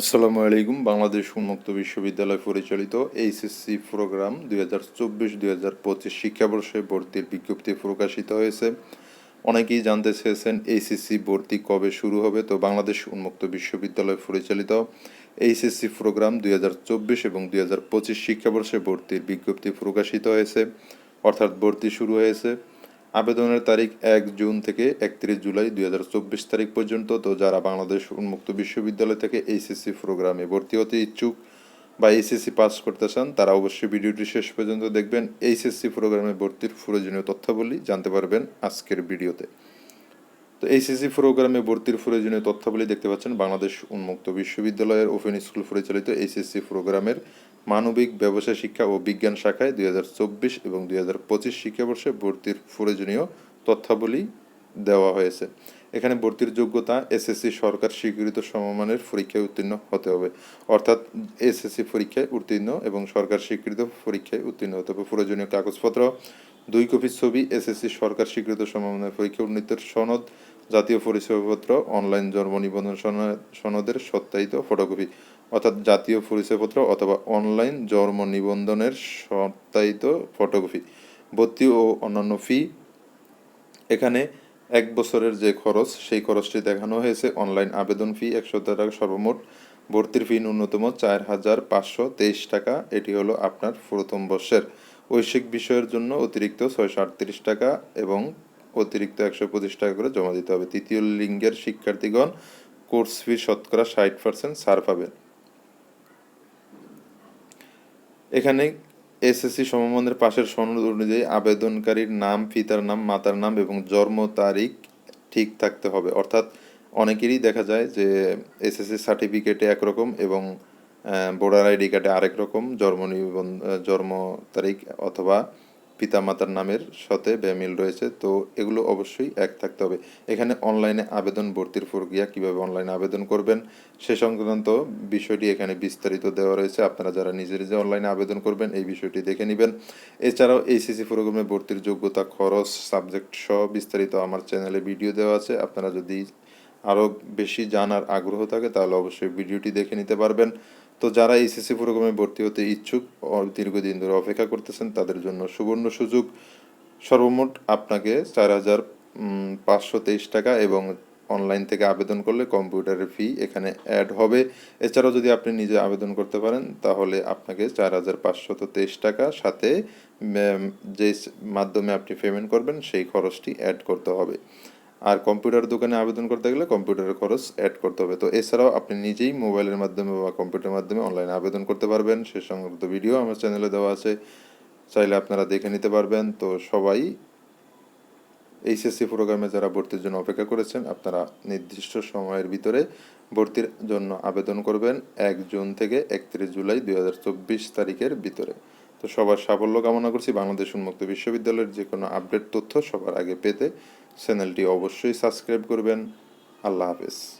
আসসালামু আলাইকুম, বাংলাদেশ উন্মুক্ত বিশ্ববিদ্যালয় পরিচালিত এইচএসসি প্রোগ্রাম দুই হাজার চব্বিশ দুই হাজার পঁচিশ শিক্ষাবর্ষে ভর্তির বিজ্ঞপ্তি প্রকাশিত হয়েছে। অনেকেই জানতে চেয়েছেন এইচএসসি ভর্তি কবে শুরু হবে, তো বাংলাদেশ উন্মুক্ত বিশ্ববিদ্যালয় পরিচালিত এইচএসসি প্রোগ্রাম দুই হাজার চব্বিশ এবং দুই হাজার পঁচিশ শিক্ষাবর্ষে ভর্তির বিজ্ঞপ্তি প্রকাশিত হয়েছে। অর্থাৎ ভর্তি শুরু হয়েছে। আবেদনের তারিখ এক জুন থেকে একত্রিশ জুলাই দুই হাজার চব্বিশ তারিখ পর্যন্ত। তো যারা বাংলাদেশ উন্মুক্ত বিশ্ববিদ্যালয় থেকে এইচএসসি প্রোগ্রামে ভর্তি হতে ইচ্ছুক বা এইচএসসি পাস করতে চান, তারা অবশ্যই ভিডিওটি শেষ পর্যন্ত দেখবেন। এইচএসসি প্রোগ্রামে ভর্তির প্রয়োজনীয় তথ্যাবলী জানতে পারবেন আজকের ভিডিওতে। তো এইচএসসি প্রোগ্রামে ভর্তির প্রয়োজনীয় তথ্যাবলী দেখতে পাচ্ছেন বাংলাদেশ উন্মুক্ত বিশ্ববিদ্যালয়ের ওপেন স্কুল পরিচালিত এইচএসসি প্রোগ্রামের মানবিক ব্যবসায় শিক্ষা ও বিজ্ঞান শাখায় দুই হাজার চব্বিশ এবং দুই হাজার পঁচিশ শিক্ষাবর্ষে ভর্তির প্রয়োজনীয় তথ্যাবলী দেওয়া হয়েছে। এখানে ভর্তির যোগ্যতা এসএসসি সরকার স্বীকৃত সমমানের পরীক্ষায় উত্তীর্ণ হতে হবে। অর্থাৎ এসএসসি পরীক্ষায় উত্তীর্ণ এবং সরকার স্বীকৃত পরীক্ষায় উত্তীর্ণ হতে হবে। প্রয়োজনীয় কাগজপত্র, দুই কপি ছবি, এসএসসি সরকার স্বীকৃত সমমানের পরীক্ষা, উন্নীতের সনদ, জাতীয় পরিচয়পত্র, অনলাইন জন্ম নিবন্ধন সনদ- সনদের সত্যায়িত ফটোকপি। অর্থাৎ জাতীয় পরিচয়পত্র অথবা অনলাইন জন্ম নিবন্ধনের সত্যায়িত ফটোকপি, ভর্তি ও অন্যান্য ফি। এখানে এক বছরের যে খরচ, সেই খরচটি দেখানো হয়েছে। অনলাইন আবেদন ফি একশো টাকা সর্বমোট। ভর্তির ফি ন্যূনতম চার হাজার পাঁচশো তেইশ টাকা। এটি হলো আপনার প্রথম বর্ষের। ঐশ্বিক বিষয়ের জন্য অতিরিক্ত ছয়শো আটত্রিশ টাকা এবং অতিরিক্ত একশো পঁচিশ টাকা করে জমা দিতে হবে। তৃতীয় লিঙ্গের শিক্ষার্থীগণ কোর্স ফি শতকরা ষাট পার্সেন্ট ছাড় পাবেন। এখানে এসএসসি সমবন্ধের পাশের সনদ অনুযায়ী আবেদনকারীর নাম, পিতার নাম, মাতার নাম এবং জন্ম তারিখ ঠিক থাকতে হবে। অর্থাৎ অনেকেরই দেখা যায় যে এসএসসি সার্টিফিকেটে একরকম এবং ভোটার আইডি কার্ডে আরেক রকম, জন্ম নিবন্ধ, জন্ম তারিখ অথবা পিতামাতার নামের সাথে বেমিল রয়েছে, তো এগুলো অবশ্যই এক থাকতে হবে। এখানে অনলাইনে আবেদন ভর্তির প্রক্রিয়া কীভাবে অনলাইনে আবেদন করবেন, সে সংক্রান্ত বিষয়টি এখানে বিস্তারিত দেওয়া রয়েছে। আপনারা যারা নিজে নিজে অনলাইনে আবেদন করবেন, এই বিষয়টি দেখে নেবেন। এছাড়াও এইচএসসি প্রোগ্রামে ভর্তির যোগ্যতা, খরচ সাবজেক্ট সহ বিস্তারিত আমার চ্যানেলে ভিডিও দেওয়া আছে। আপনারা যদি আরও বেশি জানার আগ্রহ থাকে, তাহলে অবশ্যই ভিডিওটি দেখে নিতে পারবেন। তো যারা এইচএসসি প্রোগ্রামে ভর্তি হতে ইচ্ছুক দীর্ঘদিন ধরে অপেক্ষা করতেছেন, তাদের জন্য সুবর্ণ সুযোগ। সর্বমোট আপনাকে চার হাজার পাঁচশো তেইশ টাকা এবং অনলাইন থেকে আবেদন করলে কম্পিউটারের ফি এখানে অ্যাড হবে। এছাড়াও যদি আপনি নিজে আবেদন করতে পারেন, তাহলে আপনাকে চার হাজার পাঁচশত তেইশ টাকা সাথে যে মাধ্যমে আপনি পেমেন্ট করবেন, সেই খরচটি অ্যাড করতে হবে। আর কম্পিউটার দোকানে আবেদন করতে গেলে কম্পিউটারের খরচ অ্যাড করতে হবে। তো এছাড়াও আপনি নিজেই মোবাইলের মাধ্যমে বা কম্পিউটারের মাধ্যমে অনলাইনে আবেদন করতে পারবেন। সে সংক্রান্ত ভিডিও আমার চ্যানেলে দেওয়া আছে। চাইলে আপনারা দেখে নিতে পারবেন। তো সবাই এইচএসসি প্রোগ্রামে যারা ভর্তির জন্য অপেক্ষা করেছেন, আপনারা নির্দিষ্ট সময়ের ভিতরে ভর্তির জন্য আবেদন করবেন এক জুন থেকে একত্রিশ জুলাই দুই হাজার চব্বিশ তারিখের ভিতরে। তো সবার সাফল্য কামনা করছি। বাংলাদেশ উন্মুক্ত বিশ্ববিদ্যালয়ের যে কোনো আপডেট তথ্য সবার আগে পেতে চ্যানেলটি অবশ্যই সাবস্ক্রাইব করবেন। আল্লাহ হাফেজ।